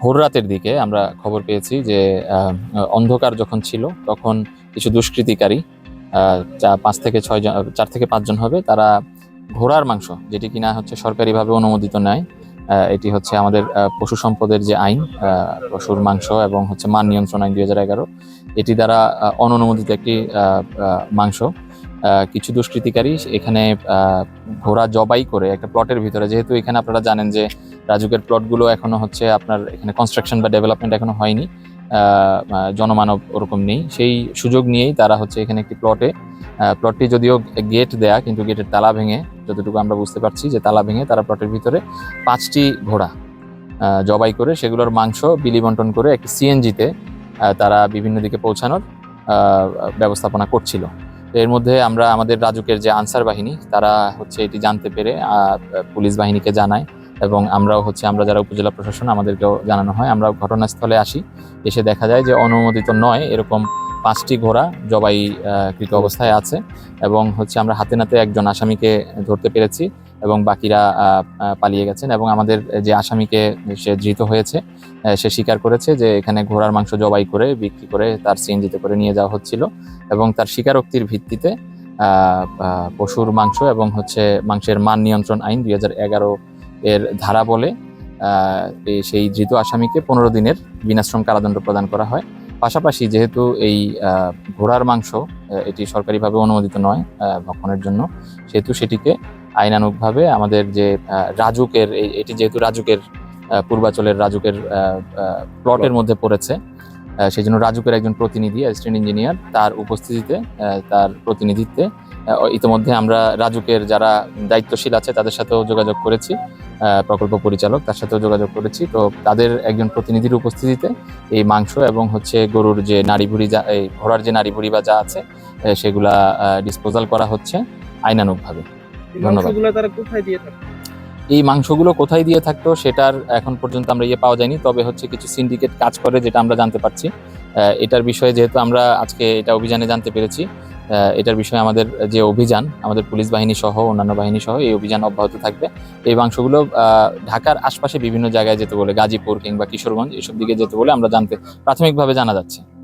ভোর রাতের দিকে আমরা খবর পেয়েছি যে অন্ধকার যখন ছিল, তখন কিছু দুষ্কৃতিকারী পাঁচ থেকে ছয় জন, চার থেকে পাঁচজন হবে, তারা ঘোড়ার মাংস, যেটি কিনা হচ্ছে সরকারিভাবে অনুমোদিত নয় এটি হচ্ছে আমাদের পশু সম্পদের যে আইন পশুর মাংস এবং হচ্ছে মান নিয়ন্ত্রণ আইন দুই এগারো, এটি দ্বারা অননুমোদিত একটি মাংস। কিছু দুষ্কৃতিকারী এখানে ঘোড়া জবাই করে একটা প্লটের ভিতরে। যেহেতু এখানে আপনারা জানেন যে রাজুকের প্লটগুলো এখনও হচ্ছে আপনার এখানে কনস্ট্রাকশন বা ডেভেলপমেন্ট এখনও হয়নি জনমানব ওরকম নেই। সেই সুযোগ নিয়েই তারা হচ্ছে এখানে একটি প্লটে প্লটটি যদিও গেট দেয়া, কিন্তু গেটের তালা ভেঙে, যতটুকু আমরা বুঝতে পারছি যে তালা ভেঙে তারা প্লটের ভিতরে পাঁচটি ঘোড়া জবাই করে সেগুলোর মাংস বিলি বন্টন করে একটি সিএনজিতে তারা বিভিন্ন দিকে পৌঁছানোর ব্যবস্থাপনা করছিল। এর মধ্যে আমরা আমাদের রাজুকের যে আনসার বাহিনী, তারা হচ্ছে এটি জানতে পেরে পুলিশ বাহিনীকে জানায় এবং আমরাও হচ্ছে, আমরা যারা উপজেলা প্রশাসন, আমাদেরকেও জানানো হয়। আমরা ঘটনাস্থলে আসি। এসে দেখা যায় যে অনুমোদিত নয়, এরকম পাঁচটি ঘোড়া জবাই কৃত অবস্থায় আছে এবং হচ্ছে আমরা হাতে নাতে একজন আসামিকে ধরতে পেরেছি। এবং বাকিরা পালিয়ে গেছেন এবং আমাদের যে আসামিকে সে ধৃত হয়েছে সে স্বীকার করেছে যে এখানে ঘোড়ার মাংস জবাই করে, বিক্রি করে তার সিএনজিতে করে নিয়ে যাওয়া হচ্ছিল এবং তার স্বীকারোক্তির ভিত্তিতে পশুর মাংস এবং হচ্ছে মাংসের মান নিয়ন্ত্রণ আইন দুই এর ধারা বলে সেই ধৃত আসামিকে পনেরো দিনের বিনাশ্রম কারাদণ্ড প্রদান করা হয়। পাশাপাশি যেহেতু এই ঘোড়ার মাংস এটি সরকারিভাবে অনুমোদিত নয় ভক্ষণের জন্য, সেহেতু সেটিকে আইনানুগভাবে আমাদের যে রাজুকের এই- এটি যেহেতু রাজুকের পূর্বাচলের রাজুকের প্লটের মধ্যে পড়েছে সেই জন্য রাজুকের একজন প্রতিনিধি অ্যাসিস্ট্যান্ট ইঞ্জিনিয়ার তার উপস্থিতিতে তার প্রতিনিধিত্বে ইতিমধ্যে আমরা রাজুকের যারা দায়িত্বশীল আছে তাদের সাথেও যোগাযোগ করেছি প্রকল্প পরিচালক তার সাথেও যোগাযোগ করেছি তো তাদের একজন প্রতিনিধির উপস্থিতিতে এই মাংস এবং হচ্ছে গরুর যে নাড়ি ভুড়ি যা এই ঘোড়ার যে নাড়ি ভুড়ি বা যা আছে সেগুলা ডিসপোজাল করা হচ্ছে ধন্যবাদ। মাংসগুলো তারা কোথায় দিয়ে থাকে? এই মাংসগুলো কোথায় দিয়ে থাকতো সেটার এখন পর্যন্ত আমরা ইয়ে পাওয়া যায়নি তবে হচ্ছে কিছু সিন্ডিকেট কাজ করে যেটা আমরা জানতে পারছি। এটার বিষয়ে যেহেতু আমরা আজকে এটা অভিযানে জানতে পেরেছি এটার বিষয়ে আমাদের যে অভিযান আমাদের পুলিশ বাহিনী সহ অন্যান্য বাহিনী সহ এই অভিযান অব্যাহত থাকবে। এই মাংসগুলো আহ, ঢাকার আশপাশে বিভিন্ন জায়গায় যেতে বলে গাজীপুর কিংবা কিশোরগঞ্জ এসব দিকে যেতে বলে আমরা জানতে প্রাথমিকভাবে জানা যাচ্ছে।